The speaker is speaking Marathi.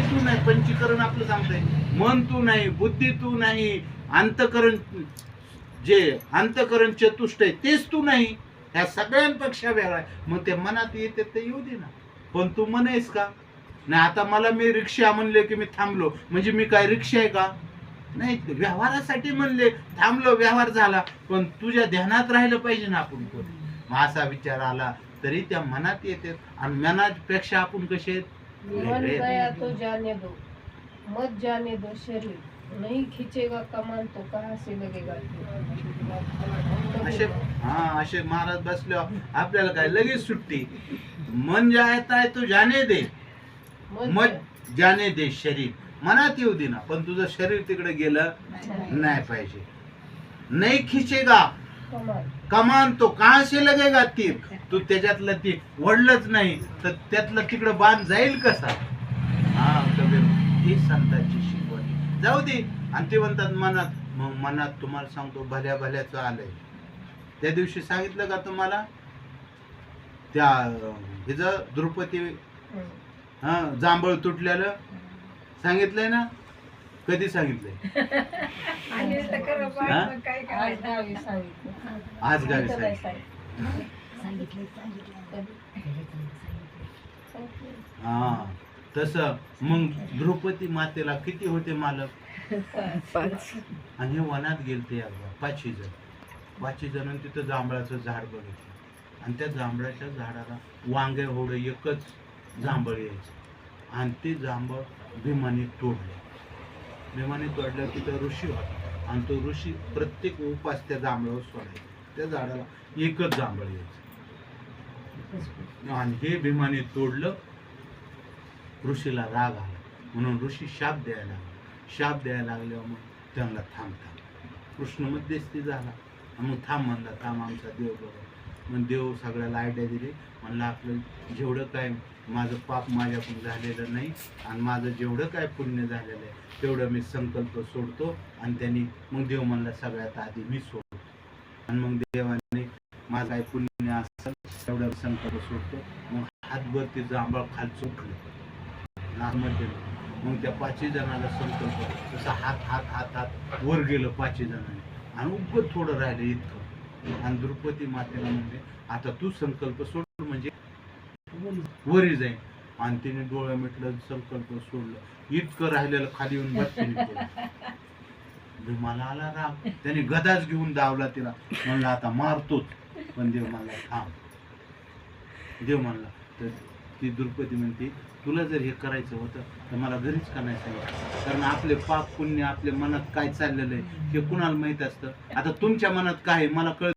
बुद्धी तू नाही पंचीकरण आपलं सांगतंय. मन तू नाही बुद्धी तू नाही अंतकरण जे अंतकरण चतुष्ट आहे तेच तू नाही. ह्या सगळ्यांपेक्षा वेगळा आहे. मग ते मनात येते ते येऊ दे ना. पण तू मन आहेस का? नाही आता मला मी रिक्षा म्हणले की मी थांबलो. म्हणजे मी काय रिक्षा आहे का? नाही व्यवहारासाठी म्हणले थांबलो व्यवहार झाला. पण तुझ्या ध्यानात राहिलं पाहिजे ना आपण कोणी. मग असा विचार आला तरी त्या मनात येते. आणि मनापेक्षा आपण कसे आहेत? मन गया तो जाने दो मत जाने दो शरीर नहीं खींचेगा कमान तो कहाँ से लगेगा असे हा असे महाराज बसल्यावर आपल्याला काय लगेच सुट्टी. मन जायत आहे तो जाने दे. मत जाने दे शरीर. मनात येऊ दे ना पण तुझं शरीर तिकडे गेलं नाही. पाहिजे. नाही खिचेगा. कमान कमान तो कहा से लगेगा तीर तू त्याच्यातलं ती वडलंच नाही तर त्यातलं तिकडं बांध जाईल कसा? हा कबीर ही संतांची शिकवण. जाऊ दे. आणि ते म्हणतात मनात मग मनात तुम्हाला सांगतो भल्या भल्याचं आलंय. त्या दिवशी सांगितलं का तुम्हाला? त्या हिचं द्रुपदी हा जांभळ तुटलेलं सांगितलंय ना? कधी सांगितलंय? हा? आज गावी सांगितलं. आज गावी सांगितलं. हा तसं मग द्रौपदी मातेला किती होते मालक? आणि हे वनात गेलते अगं पाचशे जण. पाचशे जण तिथं जांभळाचं झाड बघितलं. आणि त्या जांभळाच्या झाडाला वांगे होडं एकच जांभळ यायचं. आणि ते जांभळ भीमाने तोडलं. भीमाने की तिथं ऋषी होता. आणि तो ऋषी प्रत्येक उपास त्या जांभळावर सोडायचा. त्या झाडाला एकच जांभळ यायचं. आणि हे भीमाने तोडलं ऋषीला राग आला. म्हणून ऋषी शाप द्यायला लागला. शाप द्यायला लागल्यावर मग त्यांना थांब थांब. कृष्ण मध्यस्थी झाला. आणि मग थांब म्हणला थांब आमचा देव बरोबर मग देव सगळ्याला आयडिया दिली. म्हणलं आपलं जेवढं काय माझं पाप माझ्याकडून झालेलं नाही आणि माझं जेवढं काय पुण्य झालेलं आहे तेवढं मी संकल्प सोडतो आणि त्यांनी मग देव म्हणला सगळ्यात आधी मी सोडतो. आणि मग देवाने माझं काय पुण्य असेल तेवढं संकल्प सोडतो. मग हातभर ते जांभळ खाल सुटलं आतमध्ये मग त्या पाचही जणाला संकल्प. तसा हात हात हात हात वर गेलं पाचही जणांनी. आणि उगत थोडं राहिलं इतकं आणि द्रौपदी मातेला म्हणजे आता तू संकल्प सोड म्हणजे वरी जाईल आणि तिने डोळं मिटलं संकल्प सोडलं. इतकं राहिलेलं खाली येऊन बसते मला आला राम त्याने गदाच घेऊन धावला तिला. म्हणलं आता मारतोच. पण देव म्हणला थांब. देव म्हणला तर ती द्रौपदी म्हणते तुला जर हे करायचं होतं तर मला घरीच का नाही सांगितलं कारण आपले पाप पुण्य आपल्या मनात काय चाललेलं आहे हे कुणाला माहीत असतं? आता तुमच्या मनात काय आहे? मला कळत